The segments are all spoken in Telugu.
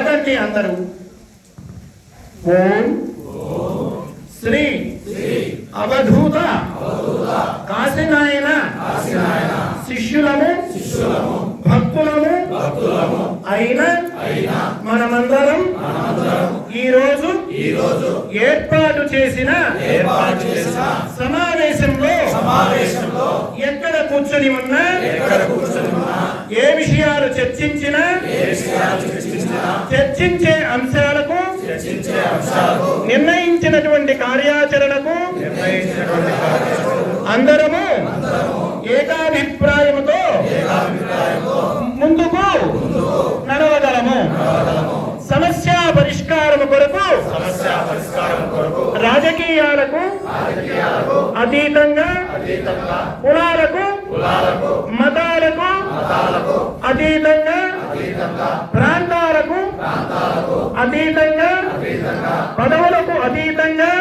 చదవండి అందరూ? ఓం శ్రీ అవధూత కాశీనాయన శిష్యులము భక్తులము అయిన మనమందరం ఈ రోజు ఏర్పాటు చేసిన సమావేశంలో ఎక్కడ కూర్చొని ఉన్నా ఏ విషయాలు చర్చించినా చర్చించే అంశాలకు నిర్ణయించినటువంటి కార్యాచరణకు అందరము ఏకాభిప్రాయముతో ముందుకు నడవగలము. సమస్య పరిష్కారము కొరకు రాజకీయాలకు అతీతంగా కులాలకు మతాలకు అతీతంగా ప్రాంతాలకు అతీతంగా పదవులకు అతీతంగా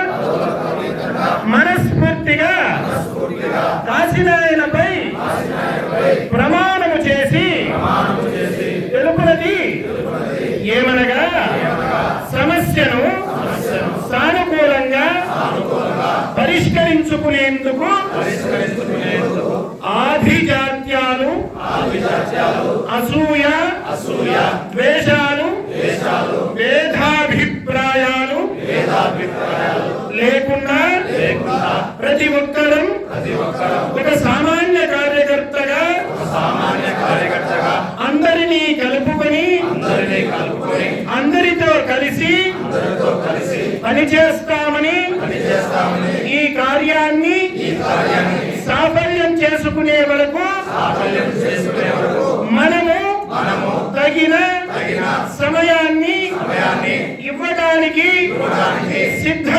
మనస్ఫూర్తిగా కాశీనాయనపై ప్రమాణము చేసి తెలుపునది ఏమనగా సమస్యను సానుకూలంగా పరిష్కరించుకునేందుకు ఆధిజాత్యాలు అసూయ లేకుండా ప్రతి ఒక్కరూ ఒక సామాన్య కార్యకర్తగా అందరినీ కలుపుకొని అందరితో కలిసి పనిచేస్తామని ఈ కార్యాన్ని సాఫల్యం చేసుకునే వరకు మనము తగిన సమయాన్ని ఇవ్వడానికి సిద్ధంగా ఉన్నామని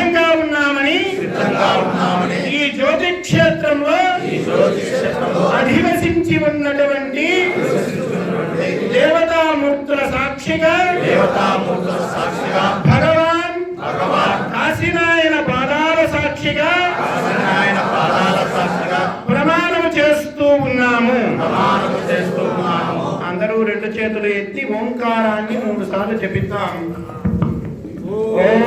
అధివసించి ఉన్నటువంటి దేవతామూర్తుల సాక్షిగా భగవాన్ కాశీనాయన పాదాల సాక్షిగా ప్రమాణం చేస్తూ ఉన్నాము. అందరూ రెండు చేతులు ఎత్తి ఓంకారాన్ని మూడు సార్లు చెప్పిద్దాం ఓం